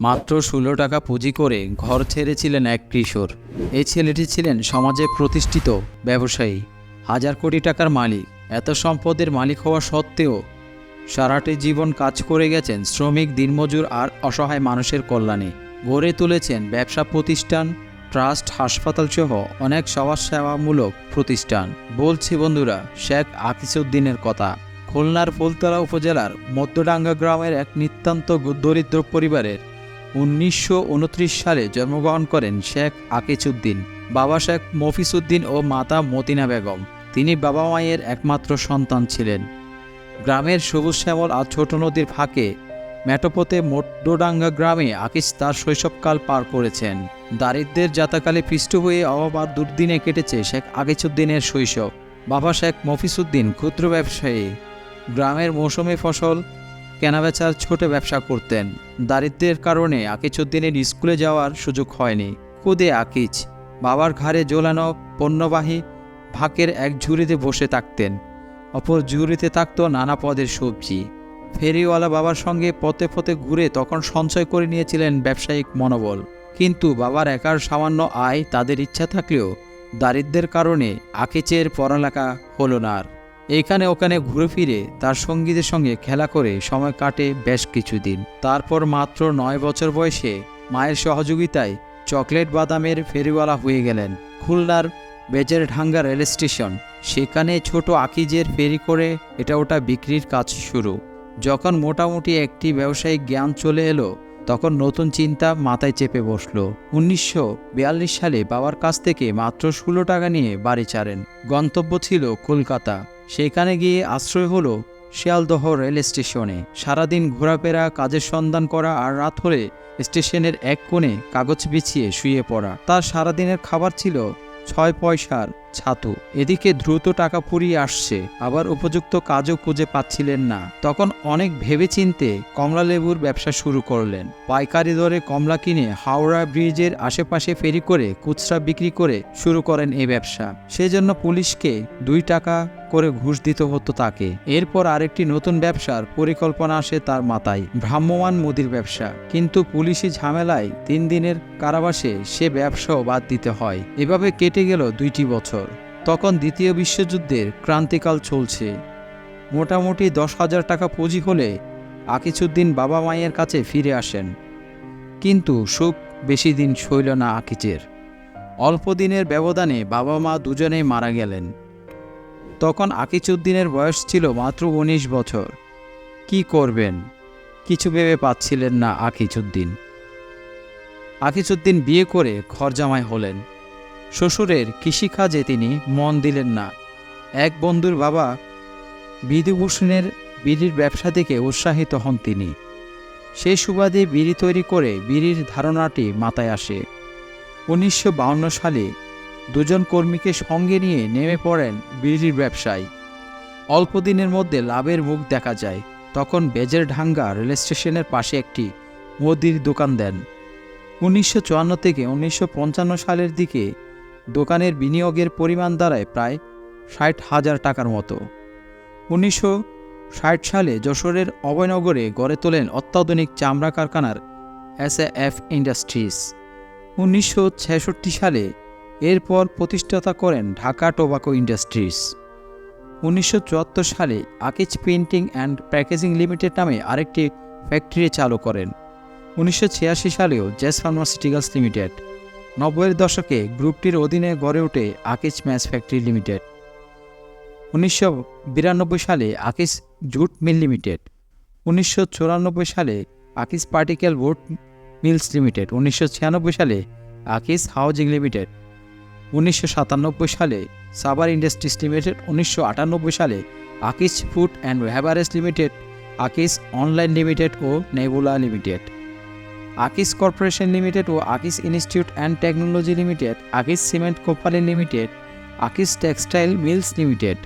মাত্র ষোলো টাকা পুঁজি করে ঘর ছেড়েছিলেন এক কিশোর। এই ছেলেটি ছিলেন সমাজে প্রতিষ্ঠিত ব্যবসায়ী। হাজার কোটি টাকার মালিক। এত সম্পদের মালিক হওয়া সত্ত্বেও সারাটি জীবন কাজ করে গেছেন শ্রমিক, দিনমজুর আর অসহায় মানুষের কল্যাণে। গড়ে তুলেছেন ব্যবসা প্রতিষ্ঠান, ট্রাস্ট, হাসপাতাল সহ অনেক সমাজসেবামূলক প্রতিষ্ঠান। বলছি বন্ধুরা, শেখ আকিসুদ্দিনের কথা। খুলনার ফুলতলা উপজেলার মধ্যডাঙ্গা গ্রামের এক নিতান্ত দরিদ্র পরিবারের উনিশশো উনত্রিশ সালে জন্মগ্রহণ করেন শেখ আকিজউদ্দিন বাবা শেখ মফিসুদ্দিন ও মাতা মতিনা বেগম। তিনি বাবা মায়ের একমাত্র সন্তান ছিলেন। গ্রামের সবুজ শ্যামল আর ছোট নদীর ফাঁকে মেটোপথে মড্ডোডাঙ্গা গ্রামে আকিস তার শৈশবকাল পার করেছেন। দারিদ্রের যাতাকালে পিষ্ট হয়ে অভাব আর দুর্দিনে কেটেছে শেখ আকিজউদ্দিনের শৈশব। বাবা শেখ মফিসুদ্দিন ক্ষুদ্র ব্যবসায়ী। গ্রামের মৌসুমী ফসল কেনাবেচার ছোট ব্যবসা করতেন। দারিদ্র্যের কারণে আকিজউদ্দিনের স্কুলে যাওয়ার সুযোগ হয়নি। খুদে আকিজ বাবার ঘাড়ে ঝোলানো পণ্যবাহী ভাকের এক ঝুড়িতে বসে থাকতেন। অপর ঝুড়িতে থাকত নানা পদের সবজি। ফেরিওয়ালা বাবার সঙ্গে পথে পথে ঘুরে তখন সঞ্চয় করে নিয়েছিলেন ব্যবসায়িক মনোবল। কিন্তু বাবার একার সামান্য আয় তাদের ইচ্ছা থাকলেও দারিদ্র্যের কারণে আকিচের পড়ালেখা হলো না আর। এইখানে ওখানে ঘুরে ফিরে তার সঙ্গীদের সঙ্গে খেলা করে সময় কাটে বেশ কিছুদিন। তারপর মাত্র নয় বছর বয়সে মায়ের সহযোগিতায় চকলেট বাদামের ফেরিওয়ালা হয়ে গেলেন খুলনার বেজের ঢাঙ্গা রেল স্টেশন। সেখানে ছোট আকিজের ফেরি করে এটা ওটা বিক্রির কাজ শুরু। যখন মোটামুটি একটি ব্যবসায়িক জ্ঞান চলে এলো, তখন নতুন চিন্তা মাথায় চেপে বসল। উনিশশো বিয়াল্লিশ সালে বাবার কাছ থেকে মাত্র ষোলো টাকা নিয়ে বাড়ি ছাড়েন। গন্তব্য ছিল কলকাতা। সেখানে গিয়ে আশ্রয় হলো শিয়ালদহ রেল স্টেশনে। সারাদিন ঘোরাফেরা, কাজের সন্ধান করা আর রাত হলে স্টেশনের এক কোণে কাগজ বিছিয়ে শুয়ে পড়া। তার সারাদিনের খাবার ছিল ছয় পয়সার ছাতু। এদিকে দ্রুত টাকা ফুরিয়ে আসছে, আবার উপযুক্ত কাজও খুঁজে পাচ্ছিলেন না। তখন অনেক ভেবেচিন্তে কমলা লেবুর ব্যবসা শুরু করলেন। পাইকারি দরে কমলা কিনে হাওড়া ব্রিজের আশেপাশে ফেরি করে খুচরা বিক্রি করে শুরু করেন এই ব্যবসা। সেজন্য পুলিশকে দুই টাকা করে ঘুষ দিতে হতো তাকে। এরপর আরেকটি নতুন ব্যবসার পরিকল্পনা আসে তার মাথায় ভ্রাম্যমান মুদির ব্যবসা। কিন্তু পুলিশি ঝামেলায় তিন দিনের কারাবাসে সে ব্যবসাও বাদ দিতে হয়। এভাবে কেটে গেল দুইটি বছর। তখন দ্বিতীয় বিশ্বযুদ্ধের ক্রান্তিকাল চলছে। মোটামুটি দশ হাজার টাকা পুঁজি হলে আকিচুদ্দিন বাবা মায়ের কাছে ফিরে আসেন। কিন্তু সুখ বেশি দিন সইল না আকিচের। অল্প দিনের ব্যবধানে বাবা মা দুজনেই মারা গেলেন। তখন আকিচুদ্দিনের বয়স ছিল মাত্র উনিশ বছর। কি করবেন? কিছু ভেবে পাচ্ছিলেন না আকিচুদ্দিন আকিচুদ্দিন বিয়ে করে ঘরজামাই হলেন। শ্বশুরের কৃষিকাজে তিনি মন দিলেন না। এক বন্ধুর বাবা বিধুভূষণের বিড়ির ব্যবসা থেকে উৎসাহিত হন তিনি। সেই সুবাদে বিড়ি তৈরি করে বিড়ির ধারণাটি মাথায় আসে। উনিশশো সালে দুজন কর্মীকে সঙ্গে নিয়ে নেমে পড়েন বিড়ির ব্যবসায়। অল্প দিনের মধ্যে লাভের মুখ দেখা যায়। তখন বেজের ঢাঙ্গা রেল স্টেশনের পাশে একটি মুদির দোকান দেন। উনিশশো চুয়ান্ন থেকে উনিশশো পঞ্চান্ন সালের দিকে দোকানের বিনিয়োগের পরিমাণ দাঁড়ায় প্রায় ষাট হাজার টাকার মতো। উনিশশো ষাট সালে যশোরের অভয়নগরে গড়ে তোলেন অত্যাধুনিক চামড়া কারখানার এস এফ ইন্ডাস্ট্রিজ। উনিশশো ছেষট্টি সালে এরপর প্রতিষ্ঠাতা করেন ঢাকা টোবাকো ইন্ডাস্ট্রিজ। উনিশশো চুয়াত্তর সালে Akij printing and packaging limited নামে আরেকটি ফ্যাক্টরি চালু করেন। উনিশশো ছিয়াশি সালেও জেস ফার্মাসিউটিক্যালস লিমিটেড। নব্বইয়ের দশকে গ্রুপটির অধীনে গড়ে ওঠে আকিজ ম্যাচ ফ্যাক্টরি লিমিটেড। উনিশশো বিরানব্বই সালে আকিজ জুট মিল লিমিটেড। উনিশশো চুরানব্বই সালে Akij particle board mills limited. উনিশশো ছিয়ানব্বই সালে আকিজ হাউজিং লিমিটেড। উনিশশো সাতানব্বই সালে সাবার ইন্ডাস্ট্রিজ লিমিটেড, উনিশশো আটানব্বই সালে Akij food and beverage limited Akij online limited O Nebula limited. Akij corporation limited O Akij institute and technology limited, Akij cement company limited, Akij textile mills limited,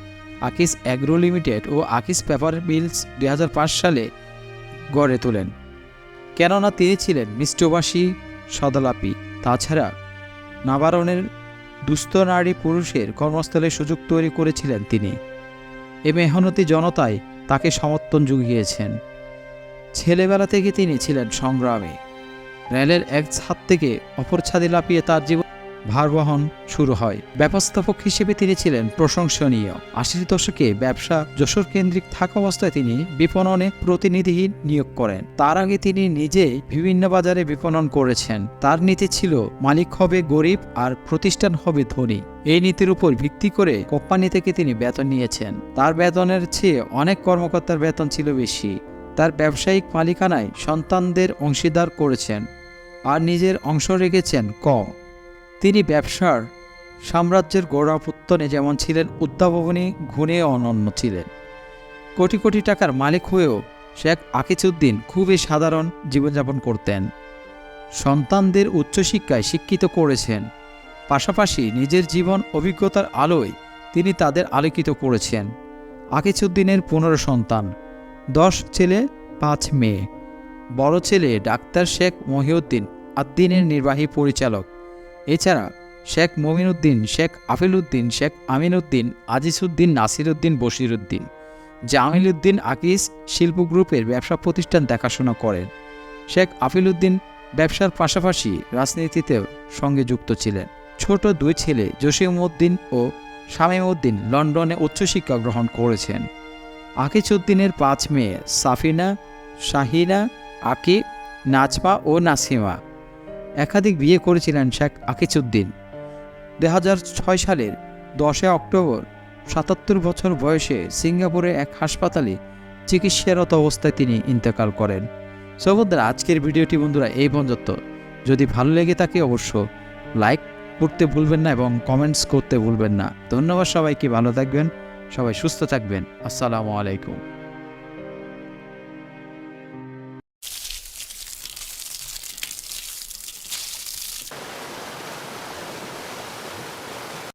Akij agro limited O Akij paper mills দু হাজার পাঁচ সালে গড়ে তোলেন। কেননা তিনি ছিলেন মিষ্টবাসী সদালাপি। তাছাড়া নাবারণের দুস্থ নারী পুরুষের কর্মস্থলে সুযোগ তৈরি করেছিলেন তিনি। এ মেহনতি জনতায় তাকে সমর্থন জুগিয়েছেন। ছেলেবেলা থেকে তিনি ছিলেন সংগ্রামে। রেলের এক ছাদ থেকে অপর ছাদে লাপিয়ে তার জীবন ভার বহন শুরু হয়। ব্যবস্থাপক হিসেবে তিনি ছিলেন প্রশংসনীয়। আশির দশকে ব্যবসা যশোর কেন্দ্রিক থাকা অবস্থায় তিনি বিপণনে প্রতিনিধি নিয়োগ করেন। তার আগে তিনি নিজে বিভিন্ন বাজারে বিপণন করেছেন। তার নীতি ছিল, মালিক হবে গরিব আর প্রতিষ্ঠান হবে ধনী। এই নীতির উপর ভিত্তি করে কোম্পানি থেকে তিনি বেতন নিয়েছেন। তার বেতনের চেয়ে অনেক কর্মকর্তার বেতন ছিল বেশি। তার ব্যবসায়িক মালিকানায় সন্তানদের অংশীদার করেছেন। আর নিজের অংশ রেখেছেন কম তিনি ব্যবসার সাম্রাজ্যের গোড়াপত্তনে যেমন ছিলেন উদ্ভাবনী গুণে অনন্য ছিলেন। কোটি কোটি টাকার মালিক হয়েও শেখ আকিজউদ্দিন খুবই সাধারণ জীবনযাপন করতেন। সন্তানদের উচ্চশিক্ষায় শিক্ষিত করেছেন। পাশাপাশি নিজের জীবন অভিজ্ঞতার আলোয় তিনি তাদের আলোকিত করেছেন। আকিজউদ্দিনের পনেরো সন্তান, দশ ছেলে, পাঁচ মেয়ে। বড় ছেলে ডাক্তার শেখ মহিউদ্দিন আদ্দিনের নির্বাহী পরিচালক। এছাড়া শেখ মমিনুদ্দিন, শেখ আফিলউদ্দিন শেখ আমিনউদ্দিন আজিজউদ্দিন নাসিরউদ্দিন বশিরউদ্দিন জামিলউদ্দিন আকিস শিল্প গ্রুপের ব্যবসা প্রতিষ্ঠান দেখাশোনা করেন। শেখ আফিলউদ্দিন ব্যবসার পাশাপাশি রাজনীতিতেও সঙ্গে যুক্ত ছিলেন। ছোট দুই ছেলে জসিমউদ্দিন ও শামীমউদ্দিন লন্ডনে উচ্চশিক্ষা গ্রহণ করেছেন। আকিজউদ্দিনের পাঁচ মেয়ে সাফিনা, শাহিনা, আকিব, নাজমা ও নাসিমা। একাধিক বিয়ে করেছিলেন শেখ আকিজউদ্দিন দু হাজার ছয় সালের দশই অক্টোবর, সাতাত্তর বছর বয়সে সিঙ্গাপুরে এক হাসপাতালে চিকিৎসারত অবস্থায় তিনি ইন্তেকাল করেন। সো আজকের ভিডিওটি বন্ধুরা এই পর্যন্ত। যদি ভালো লেগে থাকে অবশ্য লাইক করতে ভুলবেন না এবং কমেন্টস করতে ভুলবেন না। ধন্যবাদ সবাইকে, ভালো থাকবেন, সবাই সুস্থ থাকবেন। আসসালামু আলাইকুম।